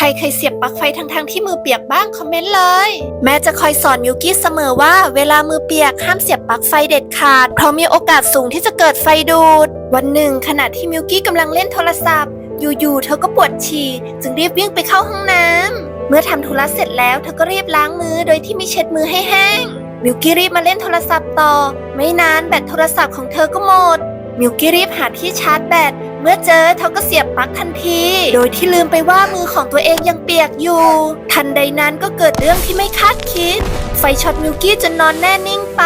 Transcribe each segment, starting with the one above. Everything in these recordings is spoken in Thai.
ใครเคยเสียบปลั๊กไฟทั้งๆที่มือเปียกบ้างคอมเมนต์เลย แม่จะคอยสอนมิวกี้เสมอว่า เวลามือเปียกห้ามเสียบปลั๊กไฟเด็ดขาด เพราะมีโอกาสสูงที่จะเกิดไฟดูด วันหนึ่งขณะที่มิวกี้กำลังเล่นโทรศัพท์ อยู่ๆเธอก็ปวดฉี่จึงรีบวิ่งไปเข้าห้องน้ำเมื่อทำธุระเสร็จแล้วเธอก็รีบล้างมือโดยที่ไม่เช็ดมือให้แห้งมิวกี้รีบมาเล่นโทรศัพท์ต่อ ไม่นานแบตโทรศัพท์ของเธอก็หมดมิวกี้รีบหาที่ชาร์จแบต เมื่อเจอเธอก็เสียบปลั๊กทันที โดยที่ลืมไปว่ามือของตัวเองยังเปียกอยู่ ทันใดนั้นก็เกิดเรื่องที่ไม่คาดคิด ไฟช็อตมิวกี้จนนอนแน่นิ่งไป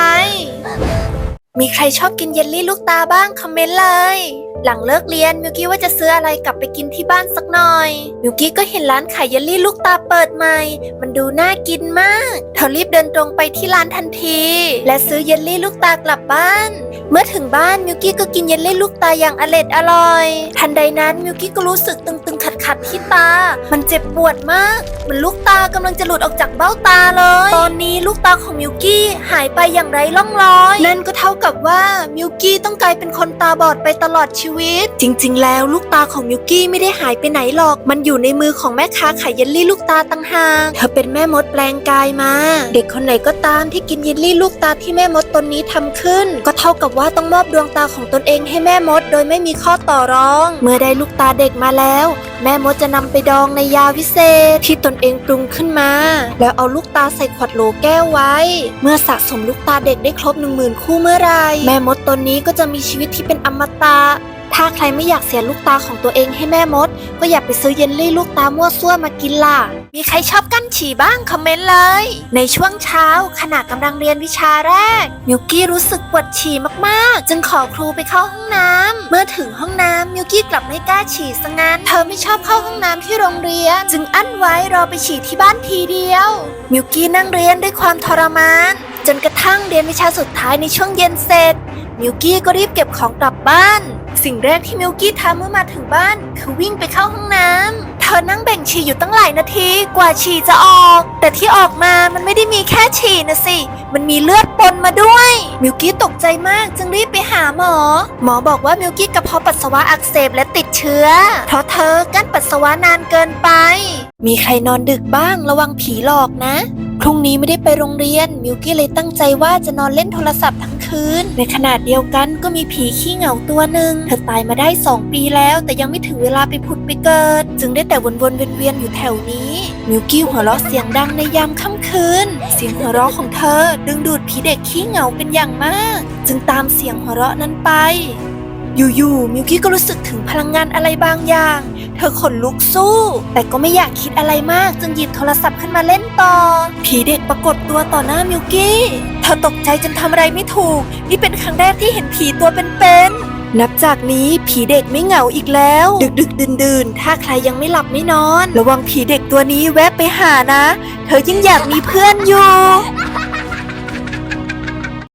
มีใครชอบกินเยลลี่ลูกตาบ้างคอมเมนต์เลย หลังเลิกเรียนมิวกี้ว่าจะซื้ออะไรกลับไปกินที่บ้านสักหน่อยมิวกี้ก็เห็นร้านขายเยลลี่ลูกตาเปิดใหม่ มันดูน่ากินมากเธอรีบเดินตรงไปที่ร้านทันที และซื้อเยลลี่ลูกตากลับบ้าน เมื่อถึงบ้านมิวกี้ก็กินเยลลี่ลูกตาอย่างอร็ดอร่อย ทันใดนั้นมิวกี้ก็รู้สึกตึงๆ ขัดที่ตา มันเจ็บปวดมาก เหมือนลูกตากำลังจะหลุดออกจากเบ้าตาเลย ตอนนี้ลูกตาของมิวกี้หายไปอย่างไร้ร่องรอย นั่นก็เท่ากับว่ามิวกี้ต้องกลายเป็นคนตาบอดไปตลอดชีวิต จริง ๆ แล้วลูกตาของมิวกี้ไม่ได้หายไปไหนหรอก มันอยู่ในมือของแม่ค้าขายเยลลี่ลูกตาต่างหากเธอเป็นแม่มดแปลงกายมา เด็กคนไหนก็ตามที่กินเยลลี่ลูกตาที่แม่มดตนนี้ทำขึ้น ก็เท่ากับว่าต้องมอบดวงตาของตนเองให้แม่มด โดยไม่มีข้อต่อรอง เมื่อได้ลูกตาเด็กมาแล้ว แม่มดจะนำไปดองในยาวิเศษ ที่ตนเองปรุงขึ้นมา แล้วเอาลูกตาใส่ขวดโหลแก้วไว้ เมื่อสะสมลูกตาเด็กได้ครบหนึ่งหมื่นคู่เมื่อไรแม่มดตนนี้ก็จะมีชีวิตที่เป็นอมตะ ถ้าใครไม่อยากเสียลูกตาของตัวเองให้แม่มด ก็อย่าไปซื้อเยลลี่ลูกตามั่วซั่วมากินล่ะ มีใครชอบกั้นฉี่บ้างคอมเมนต์เลย ในช่วงเช้าขณะกำลังเรียนวิชาแรก มิวกี้รู้สึกปวดฉี่มากๆ จึงขอครูไปเข้าห้องน้ำเมื่อถึงห้องน้ำมิวกี้กลับไม่กล้าฉี่ซะงั้น เธอไม่ชอบเข้าห้องน้ำที่โรงเรียน จึงอั้นไว้รอไปฉี่ที่บ้านทีเดียว มิวกี้นั่งเรียนด้วยความทรมาน จนกระทั่งเรียนวิชาสุดท้ายในช่วงเย็นเสร็จมิวกี้ก็รีบเก็บของกลับบ้าน สิ่งแรกที่มิวกี้ทำเมื่อมาถึงบ้าน คือวิ่งไปเข้าห้องน้ำเธอนั่งแบ่งฉี่อยู่ตั้งหลายนาทีกว่าฉี่จะออก แต่ที่ออกมามันไม่ได้มีแค่ฉี่นะสิ มันมีเลือดปนมาด้วย มิวกี้ตกใจมากจึงรีบไปหาหมอ หมอบอกว่ามิวกี้กระเพาะปัสสาวะอักเสบและติดเชื้อ เพราะเธอกั้นปัสสาวะนานเกินไป มีใครนอนดึกบ้างระวังผีหลอกนะพรุ่งนี้ไม่ได้ไปโรงเรียนมิวกี้เลยตั้งใจว่าจะนอนเล่นโทรศัพท์ทั้ง คืน ในขณะเดียวกันก็มีผีขี้เหงาตัวหนึ่งเธอตายมาได้ 2 ปีแล้ว แต่ยังไม่ถึงเวลาไปผุดไปเกิด จึงได้แต่วนๆเวียนๆอยู่แถวนี้ มิวกี้หัวเราะเสียงดังในยามค่ำคืน เสียงหัวเราะของเธอ ดึงดูดผีเด็กขี้เหงาเป็นอย่างมาก จึงตามเสียงหัวเราะนั้นไปอยู่ๆมิวกี้ก็รู้สึกถึงพลังงานอะไรบางอย่าง ธอขนลุกสู้ แต่ก็ไม่อยากคิดอะไรมากจึงหยิบโทรศัพท์ขึ้นมาเล่นต่อ ผีเด็กปรากฏตัวต่อหน้ามิวกี้ เธอตกใจจนทำอะไรไม่ถูก นี่เป็นครั้งแรกที่เห็นผีตัวเป็นๆนับจากนี้ผีเด็กไม่เหงาอีกแล้ว ดึกดึกดื่นดื่นๆถ้าใครยังไม่หลับไม่นอน ระวังผีเด็กตัวนี้แวะไปหานะ เธอยิ่งอยากมีเพื่อนอยู่